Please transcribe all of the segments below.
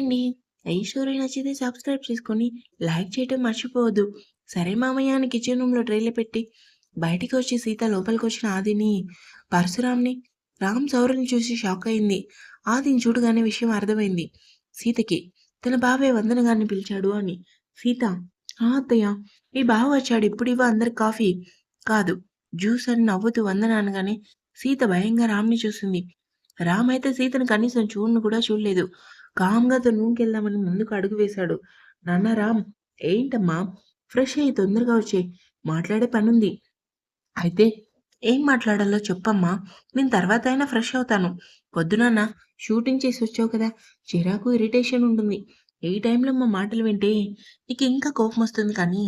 అండి. ఈ స్టోరీ నచ్చితే సబ్స్క్రైబ్ చేసుకొని లైక్ చేయటం మర్చిపోవద్దు. సరే మామయ్య అని కిచెన్ రూమ్‌లో ట్రేలో పెట్టి బయటికి వచ్చి సీత లోపలికి వచ్చిన ఆదిని, పరశురామ్‌ని, రామ్ సౌరుని చూసి షాక్ అయింది. ఆదిని చూడగానే విషయం అర్థమైంది సీతకి. తన బాబాయ్ వందన గారిని పిలిచాడు అని. సీత ఆ! అత్తయ్య. మీ బావ వచ్చాడు ఇప్పుడివ్వు అందరికి కాఫీ. కాదు జ్యూస్ అని నవ్వుతూ వందన అనగానే సీత భయంగా రామ్‌ని చూసింది. రామ్ అయితే సీతను కనీసం చూడను కూడా చూడలేదు. కామ్‌గా తన రూమ్‌కెళ్దామని ముందుకు అడుగు వేశాడు. నాన్న రామ్ ఏంటమ్మా? ఫ్రెష్ అయ్యి తొందరగా వచ్చే మాట్లాడే పనుంది. అయితే ఏం మాట్లాడాలో చెప్పమ్మా. నేను తర్వాత అయినా ఫ్రెష్ అవుతాను. పొద్దునాన్న షూటింగ్ చేసి వచ్చావు కదా! చిరాకు, ఇరిటేషన్ ఉంటుంది. ఈ టైంలో మా మాటలు వింటే నీకు ఇంకా కోపం వస్తుంది కానీ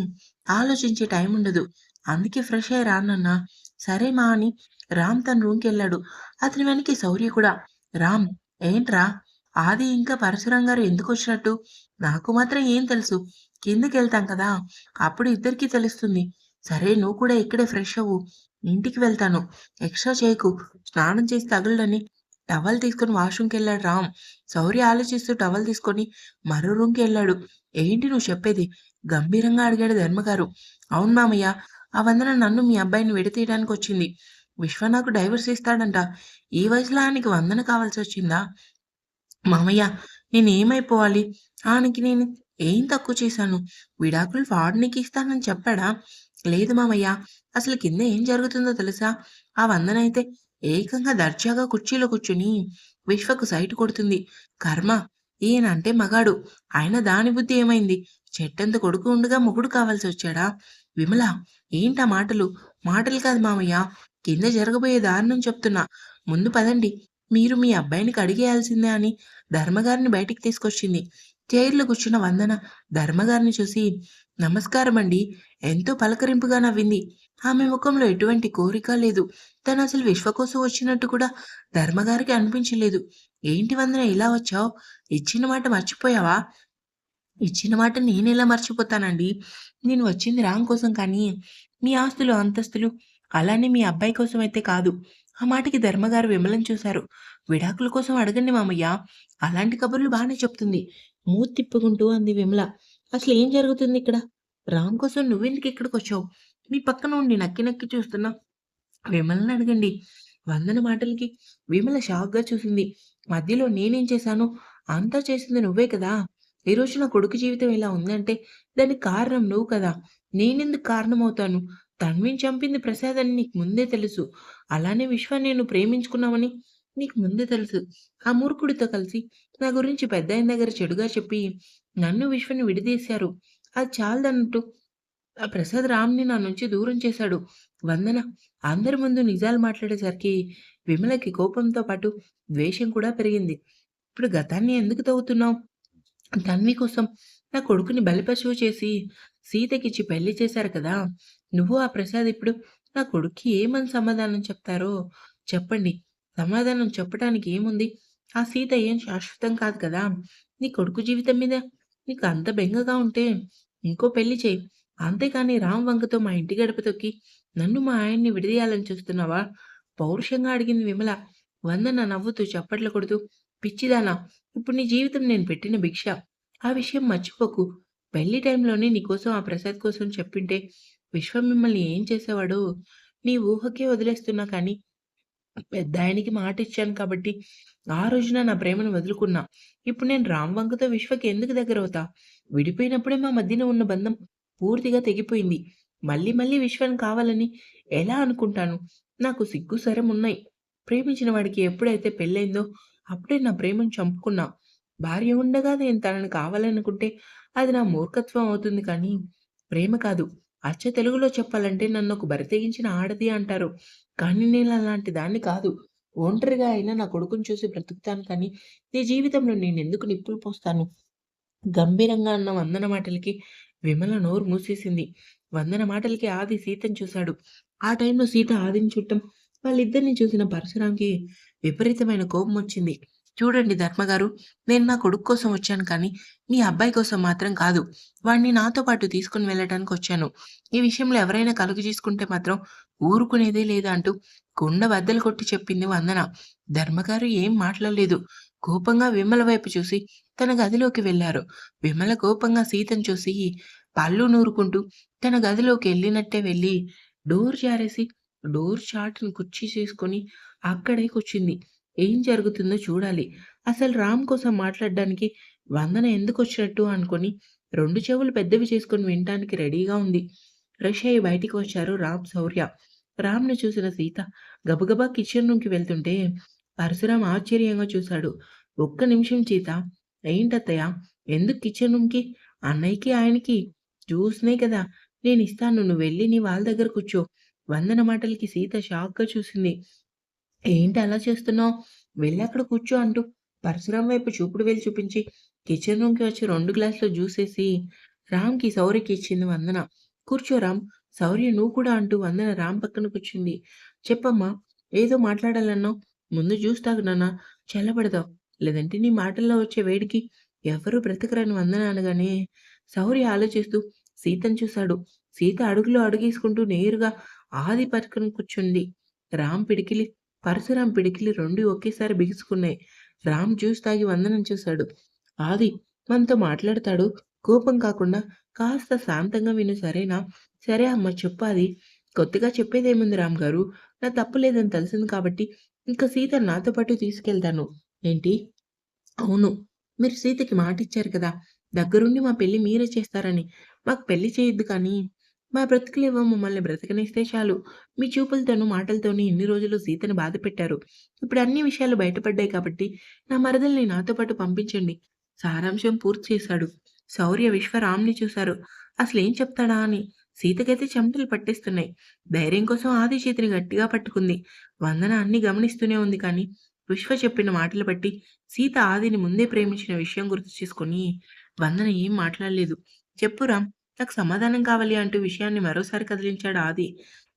ఆలోచించే టైం ఉండదు. అందుకే ఫ్రెష్ అయ్యి రానన్నా సరే మా అని రామ్ తన రూమ్కి వెళ్ళాడు అతని వెనక్కి శౌర్య కూడా. రామ్ ఏంట్రా? ఆది ఇంకా పరశురాం గారు ఎందుకొచ్చినట్టు? నాకు మాత్రం ఏం తెలుసు. కిందకి వెళ్తాం కదా! అప్పుడు ఇద్దరికీ తెలుస్తుంది. సరే నువ్వు కూడా ఇక్కడే ఫ్రెష్ అవ్వు. ఇంటికి వెళ్తాను. ఎక్స్ట్రా చేయకు. స్నానం చేసి తగలడని టవల్ తీసుకొని వాష్‌రూమ్‌కెళ్ళాడు రామ్. శౌర్య ఆలోచిస్తూ టవల్ తీసుకొని మరో రూమ్‌కెళ్ళాడు. ఏంటి నువ్వు చెప్పేది? గంభీరంగా అడిగాడు ధర్మగారు. అవును మామయ్య. ఆ వందన నన్ను మీ అబ్బాయిని విడదీయడానికొచ్చింది. విశ్వ నాకు డైవర్స్ ఇస్తాడంట. ఈ వయసులో ఆయనకి వందన కావాల్సొచ్చిందా? మామయ్య నేనేమైపోవాలి? ఆయనకి నేను ఏం తక్కువ చేశాను? విడాకులు వాడు నీకిస్తానని చెప్పాడా? లేదు మామయ్య. అసలు కింద ఏం జరుగుతుందో తెలుసా? ఆ వందనైతే ఏకంగా దర్జాగా కుర్చీలో కూర్చుని విశ్వకు సైట్ కొడుతుంది. కర్మ! ఈయన అంటే మగాడు. ఆయన దాని బుద్ధి ఏమైంది? చెట్టంత కొడుకు ఉండగా మొగుడు కావాల్సొచ్చాడా? విమల ఏంటా మాటలు? మాటలు కాదు మామయ్య. కింద జరగబోయే దారుణం చెప్తున్నా. ముందు పదండి. మీరు మీ అబ్బాయిని కడిగేయాల్సిందే అని ధర్మగారిని బయటికి తీసుకొచ్చింది. చైర్‌లో కూర్చున్న వందన ధర్మగారిని చూసి నమస్కారం అండి ఎంతో పలకరింపుగా నవ్వింది. ఆమె ముఖంలో ఎటువంటి కోరిక లేదు. తనసలు విశ్వ కోసం వచ్చినట్టు కూడా ధర్మగారికి అనిపించలేదు. ఏంటి వందన ఇలా వచ్చావు? ఇచ్చిన మాట మర్చిపోయావా? ఇచ్చిన మాట నేనెలా మర్చిపోతానండి? నేను వచ్చింది రామ్ కోసం కానీ, మీ ఆస్తులు, అంతస్తులు అలానే మీ అబ్బాయి కోసం అయితే కాదు. ఆ మాటకి ధర్మగారు విమలం చూశారు. విడాకుల కోసం అడగండి మామయ్య. అలాంటి కబుర్లు బాగానే చెప్తుంది. మూతి తిప్పుకుంటూ అంది విమల. అసలు ఏం జరుగుతుంది ఇక్కడ? రామ్ కోసం నువ్వెందుకు ఇక్కడికొచ్చావు? మీ పక్కన ఉండి నక్కి నక్కి చూస్తున్న విమలని అడగండి. వందన మాటలకి విమల షాక్‌గా చూసింది. మధ్యలో నేనేం చేశాను? అంతా చేసింది నువ్వే కదా! ఈరోజు నా కొడుకు జీవితం ఇలా ఉందంటే దానికి కారణం నువ్వు కదా! నేనెందుకు కారణమవుతాను? తన్విని చంపింది ప్రసాద్ అని నీకు ముందే తెలుసు. అలానే విశ్వ నేను ప్రేమించుకున్నామని నీకు ముందే తెలుసు. ఆ మూర్ఖుడితో కలిసి నా గురించి పెద్దాయన దగ్గర చెడుగా చెప్పి నన్ను, విశ్వని విడదీశారు. అది చాలదన్నట్టు ఆ ప్రసాద్ రామ్‌ని నా నుంచి దూరం చేశాడు. వందన అందరి ముందు నిజాలు మాట్లాడేసరికి విమలకి కోపంతో పాటు ద్వేషం కూడా పెరిగింది. ఇప్పుడు గతాన్ని ఎందుకు తవ్వుతున్నావు? తన్వి కోసం నా కొడుకుని బలిపశువు చేసి సీతకిచ్చి పెళ్ళి చేశారు కదా! నువ్వు ఆ ప్రసాద్ ఇప్పుడు నా కొడుక్కి ఏమని సమాధానం చెప్తారో చెప్పండి. సమాధానం చెప్పటానికి ఏముంది? ఆ సీత ఏం శాశ్వతం కాదు కదా! నీ కొడుకు జీవితం మీద నీకు అంత బెంగగా ఉంటే ఇంకో పెళ్ళి చేయి అంతేకాని రామ్ వంకతో మా ఇంటి గడప తొక్కి నన్ను మా ఆయన్ని విడదీయాలని చూస్తున్నావా? పౌరుషంగా అడిగింది విమల. వందన నవ్వుతూ చప్పట్లు కొడుతూ పిచ్చిదానా! ఇప్పుడు నీ జీవితం నేను పెట్టిన భిక్ష. ఆ విషయం మర్చిపోకు. పెళ్ళి టైంలోనే నీకోసం ఆ ప్రసాద్ కోసం చెప్పింటే విశ్వం మిమ్మల్ని ఏం చేసేవాడు నీ ఊహకే వదిలేస్తున్నా కానీ పెద్ద ఆయనకి మాట ఇచ్చాను కాబట్టి ఆ రోజున నా ప్రేమను వదులుకున్నా. ఇప్పుడు నేను రామ్ వంకతో విశ్వకి ఎందుకు దగ్గర అవుతా విడిపోయినప్పుడే మా మధ్యన ఉన్న బంధం పూర్తిగా తెగిపోయింది. మళ్ళీ మళ్ళీ విశ్వాన్ని కావాలని ఎలా అనుకుంటాను? నాకు సిగ్గు, స్వరం ఉన్నాయి. ప్రేమించిన వాడికి ఎప్పుడైతే పెళ్ళైందో అప్పుడే నా ప్రేమను చంపుకున్నా. భార్య ఉండగా నేను తనను కావాలనుకుంటే అది నా మూర్ఖత్వం అవుతుంది కానీ ప్రేమ కాదు. అచ్చ తెలుగులో చెప్పాలంటే నన్ను ఒక బరితెగించిన ఆడది అంటారు. కానీ నేను అలాంటి దాన్ని కాదు. ఒంటరిగా అయినా నా కొడుకుని చూసి బ్రతుకుతాను కానీ నీ జీవితంలో నేను ఎందుకు నిప్పులు పోస్తాను? గంభీరంగా అన్న వందన మాటలకి విమల నోరు మూసేసింది. వందన మాటలకి ఆది సీతను చూశాడు. ఆ టైంలో సీత ఆదిని చూడటం వాళ్ళిద్దరిని చూసిన పరశురాంకి విపరీతమైన కోపం వచ్చింది చూడండి ధర్మగారు నేను నా కొడుకు కోసం వచ్చాను కానీ మీ అబ్బాయి కోసం మాత్రం కాదు. వాడిని నాతో పాటు తీసుకొని వెళ్ళటానికొచ్చాను. ఈ విషయంలో ఎవరైనా కలుగు చేసుకుంటే మాత్రం ఊరుకునేదే లేదా అంటూ కుండ బద్దలు కొట్టి చెప్పింది వందన. ధర్మగారు ఏం మాట్లాడలేదు. కోపంగా విమల వైపు చూసి తన గదిలోకి వెళ్ళారు. విమల కోపంగా సీతను చూసి పళ్ళు నూరుకుంటూ తన గదిలోకి వెళ్ళినట్టే వెళ్ళి డోర్ జారేసి డోర్ చాటును కుర్చీ చేసుకొని అక్కడే కూర్చుంది. ఏం జరుగుతుందో చూడాలి. అసలు రామ్ కోసం మాట్లాడడానికి వందన ఎందుకు వచ్చినట్టు అనుకొని రెండు చెవులు పెద్దవి చేసుకొని వినటానికి రెడీగా ఉంది. ఫ్రెష్ అయ్యి బయటికి వచ్చారు రామ్, శౌర్య. రామ్‌ని చూసిన సీత గబగబా కిచెన్ రూమ్‌కి వెళ్తుంటే పరశురాం ఆశ్చర్యంగా చూశాడు. ఒక్క నిమిషం సీత ఏంటత్తయ్య ఎందుకు కిచెన్ రూమ్‌కి? అన్నయ్యకి, ఆయనకి చూసినే కదా నేను ఇస్తాను నువ్వు వెళ్ళి నీ వాళ్ళ దగ్గర కూర్చో. వందన మాటలకి సీత షాక్‌గా చూసింది. ఏంటి అలా చేస్తున్నావు? వెళ్ళి అక్కడ కూర్చో అంటూ పరశురాం వైపు చూపుడు వేలు చూపించి కిచెన్ రూమ్‌కి వచ్చి రెండు గ్లాసులు జ్యూస్ రామ్‌కి, సౌరికి ఇచ్చింది వందన. కూర్చో రామ్, సౌర్య నువ్వు కూడా అంటూ వందన రామ్ పక్కన కూర్చుంది. చెప్పమ్మా ఏదో మాట్లాడాలన్నావు. ముందు జ్యూస్ తాగు నాన్న లేదంటే నీ మాటల్లో వచ్చే వేడికి ఎవరు బ్రతకరని వందన అనగానే సౌర్య ఆలోచిస్తూ సీతను చూశాడు. సీత అడుగులో అడుగేసుకుంటూ నేరుగా ఆది పక్కన కూర్చుంది. రామ్ పిడికిలి, పరశురాం పిడికిలి రెండు ఒకేసారి బిగుసుకున్నాయి. రామ్ జ్యూస్ తాగి వందనం చూశాడు. ఆది మనతో మాట్లాడతాడు. కోపం కాకుండా కాస్త శాంతంగా విను సరేనా? సరే అమ్మ చెప్పాది కొత్తగా చెప్పేదేముంది రామ్ గారు నా తప్పు లేదని తెలిసింది కాబట్టి ఇంక సీత నాతో పాటు తీసుకెళ్తాను. ఏంటి? అవును. మీరు సీతకి మాటిచ్చారు కదా! దగ్గరుండి మా పెళ్ళి మీరే చేస్తారని. మాకు పెళ్ళి చేయొద్దు కానీ మా బ్రతుకులేవో మమ్మల్ని బ్రతకనిస్తే చాలు. మీ చూపులతోనూ, మాటలతోనూ ఇన్ని రోజులు సీతని బాధపెట్టారు. ఇప్పుడు అన్ని విషయాలు బయటపడ్డాయి కాబట్టి నా మరదల్ని నాతో పాటు పంపించండి. సారాంశం పూర్తి చేశాడు. శౌర్య, విశ్వరామ్ని చూశారు అసలు ఏం చెప్తాడా అని. సీతకైతే చెమటలు పట్టేస్తున్నాయి. ధైర్యం కోసం ఆది చేతిని గట్టిగా పట్టుకుంది. వందన అన్ని గమనిస్తూనే ఉంది కానీ విశ్వ చెప్పిన మాటలు బట్టి సీత ఆదిని ముందే ప్రేమించిన విషయం గుర్తు చేసుకుని వందన ఏం మాట్లాడలేదు. చెప్పురా నాకు సమాధానం కావాలి అంటూ విషయాన్ని మరోసారి కదిలించాడు ఆది.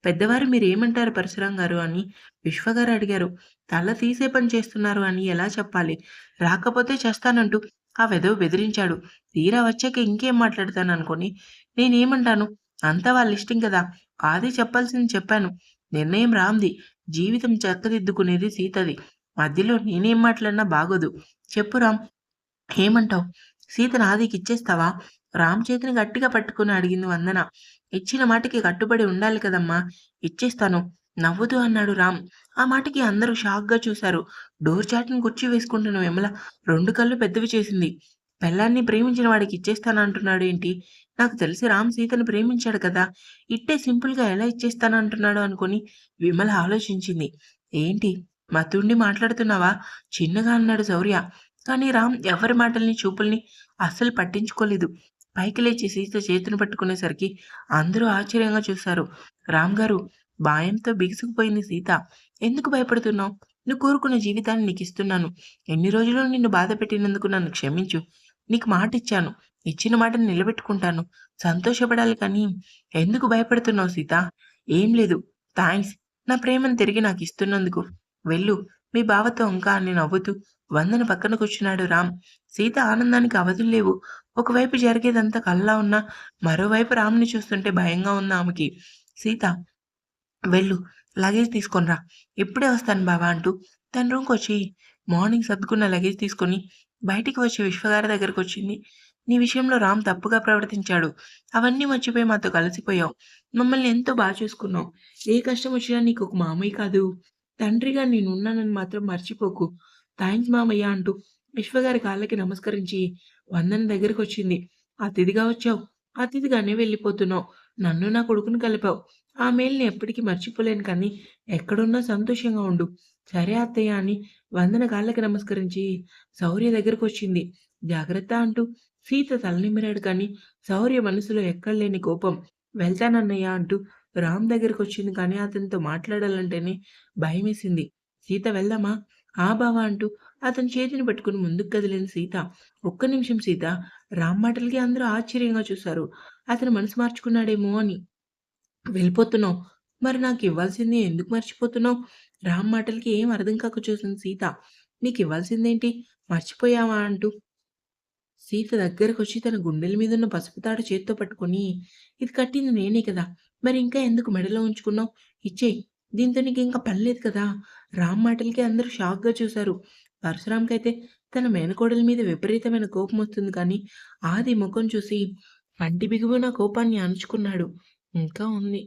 పెద్దవారు మీరేమంటారు పరశురాం గారు అని విశ్వగారు అడిగారు. తల తీసే పని చేస్తున్నారు అని ఎలా చెప్పాలి? రాకపోతే చేస్తానంటూ ఆ వెధవ బెదిరించాడు. తీరా వచ్చాక ఇంకేం మాట్లాడతాను అనుకుని నేనేమంటాను? అంతా వాళ్ళిష్టం కదా! ఆది చెప్పాల్సింది చెప్పాను. నిర్ణయం రాంది జీవితం చక్కదిద్దుకునేది సీతది. మధ్యలో నేనేం మాట్లాడినా బాగోదు. చెప్పురాం ఏమంటావు? సీతను ఆదికిచ్చేస్తావా? రామ్ చేతిని గట్టిగా పట్టుకొని అడిగింది వందన. ఇచ్చిన మాటకి కట్టుబడి ఉండాలి కదమ్మా! ఇచ్చేస్తాను నవ్వుతూ అన్నాడు రామ్. ఆ మాటకి అందరూ షాక్‌గా చూశారు. డోర్ చాటును కుర్చీ వేసుకుంటున్న విమల రెండు కళ్ళు పెద్దవి చేసింది. పెళ్ళాన్ని ప్రేమించిన వాడికి ఇచ్చేస్తానంటున్నాడేంటి? నాకు తెలిసి రామ్ సీతను ప్రేమించాడు కదా! ఇట్టే సింపుల్‌గా ఎలా ఇచ్చేస్తానంటున్నాడు అనుకుని విమల ఆలోచించింది. ఏంటి మతుండి మాట్లాడుతున్నావా? చిన్నగా అన్నాడు శౌర్య. కానీ రామ్ ఎవరి మాటల్ని, చూపుల్ని అస్సలు పట్టించుకోలేదు. పైకి లేచి సీత చేతిని పట్టుకునేసరికి అందరూ ఆశ్చర్యంగా చూశారు. రామ్‌గారు భయంతో బిగుసుకుపోయింది సీత. ఎందుకు భయపడుతున్నావు? నువ్వు కోరుకున్న జీవితాన్ని నీకు ఇస్తున్నాను ఎన్ని రోజులు నిన్ను బాధపెట్టినందుకు నన్ను క్షమించు. నీకు మాటిచ్చాను. ఇచ్చిన మాటను నిలబెట్టుకుంటాను. సంతోషపడాలి కానీ ఎందుకు భయపడుతున్నావు సీత? ఏం లేదు. థ్యాంక్స్ నా ప్రేమను తిరిగి నాకు ఇస్తున్నందుకు వెళ్ళు మీ బావతో ఇంకా అని నవ్వుతూ వందన పక్కన కూర్చున్నాడు రామ్. సీత ఆనందానికి అవధులు లేవు. ఒకవైపు జరిగేదంతా కల్లా ఉన్నా మరోవైపు రామ్‌ని చూస్తుంటే భయంగా ఉన్న ఆమెకి. సీత వెళ్ళు లగేజ్ తీసుకొనిరా ఇప్పుడే వస్తాను బావ అంటూ తన రూమ్కి వచ్చి మార్నింగ్ సర్దుకున్న లగేజ్ తీసుకొని బయటికి వచ్చి విశ్వగారి దగ్గరకొచ్చింది. నీ విషయంలో రామ్ తప్పుగా ప్రవర్తించాడు. అవన్నీ మర్చిపోయి మాతో కలిసిపోయావు. మమ్మల్ని ఎంతో బాగా చూసుకున్నావు. ఏ కష్టం వచ్చినా నీకు ఒక మామయ్య కాదు. తండ్రిగా నేనున్నానని మాత్రం మర్చిపోకు. థ్యాంక్స్ మామయ్య అంటూ విశ్వగారి కాళ్ళకి నమస్కరించి వందన దగ్గరకొచ్చింది. అతిథిగా వచ్చావు. అతిథిగానే వెళ్ళిపోతున్నావు. నన్ను నా కొడుకుని కలిపావు. ఆ మేల్ని ఎప్పటికీ మర్చిపోలేను కానీ ఎక్కడున్నా సంతోషంగా ఉండు. సరే అత్తయ్య అని వందన కాళ్ళకి నమస్కరించి శౌర్య దగ్గరకొచ్చింది. జాగ్రత్త అంటూ సీత తలనిమిరాడు కానీ శౌర్య మనసులో ఎక్కడలేని కోపం. వెళ్తానన్నయ్య అంటూ రామ్ దగ్గరకొచ్చింది కానీ అతనితో మాట్లాడాలంటేనే భయమేసింది. సీత వెళ్దామా? ఆ బావ అంటూ అతని చేతిని పట్టుకుని ముందుకు కదిలింది సీత. ఒక్క నిమిషం సీత రామ్ మాటలకి అందరూ ఆశ్చర్యంగా చూశారు. అతను మనసు మార్చుకున్నాడేమో అని. వెళ్ళిపోతున్నావు. మరి నాకు ఇవ్వాల్సింది ఎందుకు మర్చిపోతున్నావు? రామ్ మాటలకి ఏం అర్థం కాక చూసింది సీత. ఇవ్వాల్సిందేంటి మర్చిపోయావా అంటూ సీత దగ్గరకు వచ్చి తన గుండెల మీద ఉన్న పసుపు తాడు చేత్తో పట్టుకొని ఇది కట్టింది నేనే కదా! మరి ఇంకా ఎందుకు మెడలో ఉంచుకున్నావు? ఇచ్చేయి దీంతో నీకు ఇంకా పనిలేదు కదా. రామ్ మాటలకి అందరూ షాక్గా చూశారు. పరశురామ్కైతే తన మేనకోడల మీద విపరీతమైన కోపం వస్తుంది కానీ ఆది ముఖం చూసి పంటి నా కోపాన్ని అణుచుకున్నాడు. ఇంకా ఉంది.